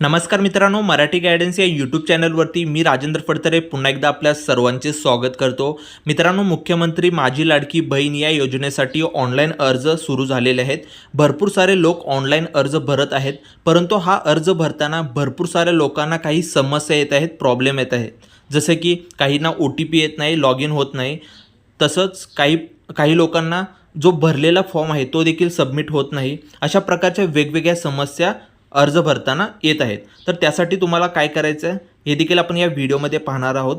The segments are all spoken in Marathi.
नमस्कार मित्रांनो मराठी गायडन्स या यूट्यूब चॅनलवरती मी राजेंद्र फडतरे पुन्हा एकदा आपल्या सर्वांचे स्वागत करतो. मित्रांनो मुख्यमंत्री माझी लाडकी बहीण या योजनेसाठी ऑनलाईन अर्ज सुरू झालेले आहेत. भरपूर सारे लोक ऑनलाईन अर्ज भरत आहेत परंतु हा अर्ज भरताना भरपूर साऱ्या लोकांना काही समस्या येत आहेत प्रॉब्लेम येत आहेत. जसे की काहींना ओ टी पी येत नाही लॉग इन होत नाही. तसंच काही काही लोकांना जो भरलेला फॉर्म आहे तो देखील सबमिट होत नाही. अशा प्रकारच्या वेगवेगळ्या समस्या अर्ज भरताना येत आहेत. तर त्यासाठी तुम्हाला काय करायचं आहे हे देखील आपण या व्हिडिओमध्ये पाहणार आहोत.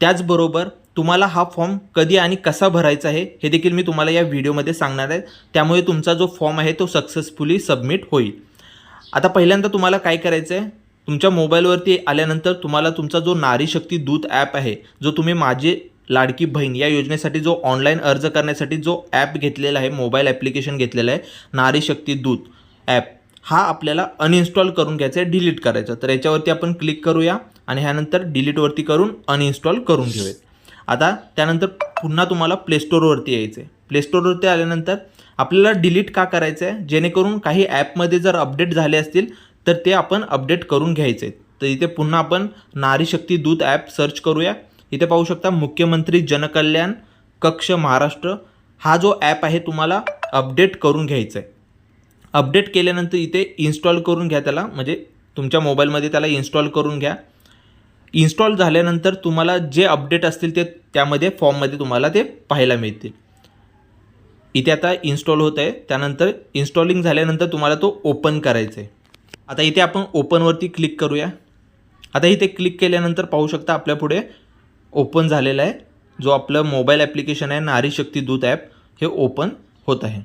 त्याचबरोबर तुम्हाला हा फॉर्म कधी आणि कसा भरायचा आहे हे देखील मी तुम्हाला या व्हिडिओमध्ये सांगणार आहे. त्यामुळे तुमचा जो फॉर्म आहे तो सक्सेसफुली सबमिट होईल. आता पहिल्यांदा तुम्हाला काय करायचं आहे तुमच्या मोबाईलवरती आल्यानंतर तुम्हाला तुमचा जो नारी शक्ती दूत ॲप आहे जो तुम्ही माझे लाडकी बहीण या योजनेसाठी जो ऑनलाईन अर्ज करण्यासाठी जो ॲप घेतलेला आहे मोबाईल ॲप्लिकेशन घेतलेलं आहे नारी शक्ती दूत ॲप. हा आपल्याला अनइन्स्टॉल करून घ्यायचा आहे डिलीट करायचं. तर याच्यावरती आपण क्लिक करूया आणि ह्यानंतर डिलीटवरती करून अनइन्स्टॉल करून घेऊयात. आता त्यानंतर पुन्हा तुम्हाला प्लेस्टोरवरती यायचं आहे प्लेस्टोरवरती आल्यानंतर आपल्याला डिलीट का करायचं आहे जेणेकरून काही ॲपमध्ये जर अपडेट झाले असतील तर ते आपण अपडेट करून घ्यायचे आहेत तर इथे पुन्हा आपण नारी शक्ती दूत ॲप सर्च करूया. इथे पाहू शकता मुख्यमंत्री जनकल्याण कक्ष महाराष्ट्र. हा जो ॲप आहे तुम्हाला अपडेट करून घ्यायचा आहे अपडेट केल्यानंतर इथे इन्स्टॉल करून घ्या त्याला. म्हणजे तुमच्या मोबाईलमध्ये त्याला इन्स्टॉल करून घ्या. इन्स्टॉल झाल्यानंतर तुम्हाला जे अपडेट असतील ते त्यामध्ये फॉर्ममध्ये तुम्हाला ते पाहायला मिळतील. इथे आता इन्स्टॉल होत आहे. त्यानंतर इन्स्टॉलिंग झाल्यानंतर तुम्हाला तो ओपन करायचा आहे. आता इथे आपण ओपनवरती क्लिक करूया. आता इथे क्लिक केल्यानंतर पाहू शकता आपल्या पुढे ओपन झालेला आहे. जो आपलं मोबाईल ॲप्लिकेशन आहे नारी शक्ती दूत ॲप हे ओपन होत आहे.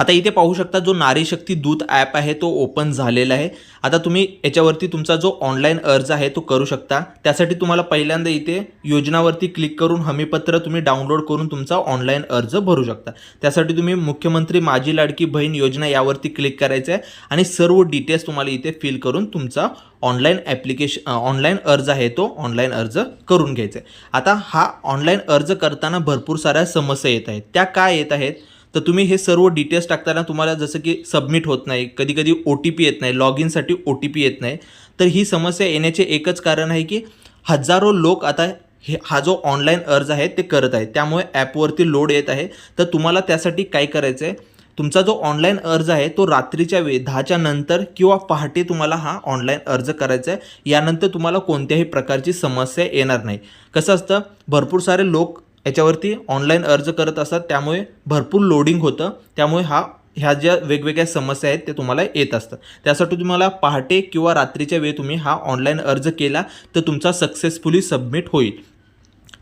आता इथे पाहू शकता जो नारी शक्ती दूत ॲप आहे तो ओपन झालेला आहे. आता तुम्ही याच्यावरती तुमचा जो ऑनलाईन अर्ज आहे तो करू शकता. त्यासाठी तुम्हाला पहिल्यांदा इथे योजनावरती क्लिक करून हमीपत्र तुम्ही डाउनलोड करून तुमचा ऑनलाईन अर्ज भरू शकता. त्यासाठी तुम्ही मुख्यमंत्री माझी लाडकी बहीण योजना यावरती क्लिक करायचं आहे आणि सर्व डिटेल्स तुम्हाला इथे फिल करून तुमचा ऑनलाईन ॲप्लिकेशन ऑनलाईन अर्ज आहे तो ऑनलाईन अर्ज करून घ्यायचा आहे आता हा ऑनलाईन अर्ज करताना भरपूर साऱ्या समस्या येत आहेत. त्या काय येत आहेत? तर तुम्ही हे सर्व डिटेल्स टाकताना तुम्हाला जसं की सबमिट होत नाही कधी कधी ओ टी पी येत नाही लॉग इनसाठी ओ टी पी येत नाही तर ही समस्या येण्याचे एकच कारण आहे की हजारो लोक आता हे हा जो ऑनलाईन अर्ज आहे ते करत आहे त्यामुळे ॲपवरती लोड येत आहे. तर तुम्हाला त्यासाठी काय करायचं आहे? तुमचा जो ऑनलाईन अर्ज आहे तो रात्रीच्या वेळी दहाच्या नंतर किंवा पहाटे तुम्हाला हा ऑनलाईन अर्ज करायचा आहे. यानंतर तुम्हाला कोणत्याही प्रकारची समस्या येणार नाही. कसं असतं? भरपूर सारे लोक याच्यावरती ऑनलाईन अर्ज करत असतात. त्यामुळे भरपूर लोडिंग होतं. त्यामुळे हा ह्या ज्या वेगवेगळ्या समस्या आहेत ते तुम्हाला येत असतात त्यासाठी तुम्हाला पहाटे किंवा रात्रीच्या वेळी तुम्ही हा ऑनलाईन अर्ज केला तर तुमचा सक्सेसफुली सबमिट होईल.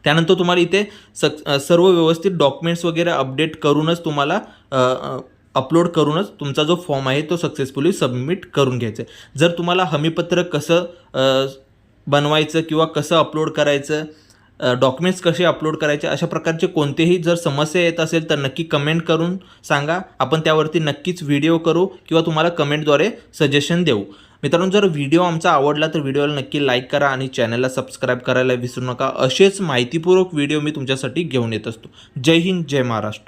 त्यानंतर तुम्हाला इथे सक सर्व व्यवस्थित डॉक्युमेंट्स वगैरे अपडेट करूनच तुम्हाला अपलोड करूनच तुमचा जो फॉर्म आहे तो सक्सेसफुली सबमिट करून घ्यायचा आहे. जर तुम्हाला हमीपत्र कसं बनवायचं किंवा कसं अपलोड करायचं डॉक्युमेंट्स कसे अपलोड करायचे अशा प्रकारचे कोणतेही जर समस्या येत असेल तर नक्की कमेंट करून सांगा. आपण त्यावरती नक्कीच व्हिडिओ करू किंवा तुम्हाला कमेंटद्वारे सजेशन देऊ. मित्रांनो जर व्हिडिओ आमचा आवडला तर व्हिडिओला नक्की लाईक करा आणि चॅनलला सबस्क्राईब करायला विसरू नका. असेच माहितीपूर्वक व्हिडिओ मी तुमच्यासाठी घेऊन येत असतो. जय हिंद जय महाराष्ट्र.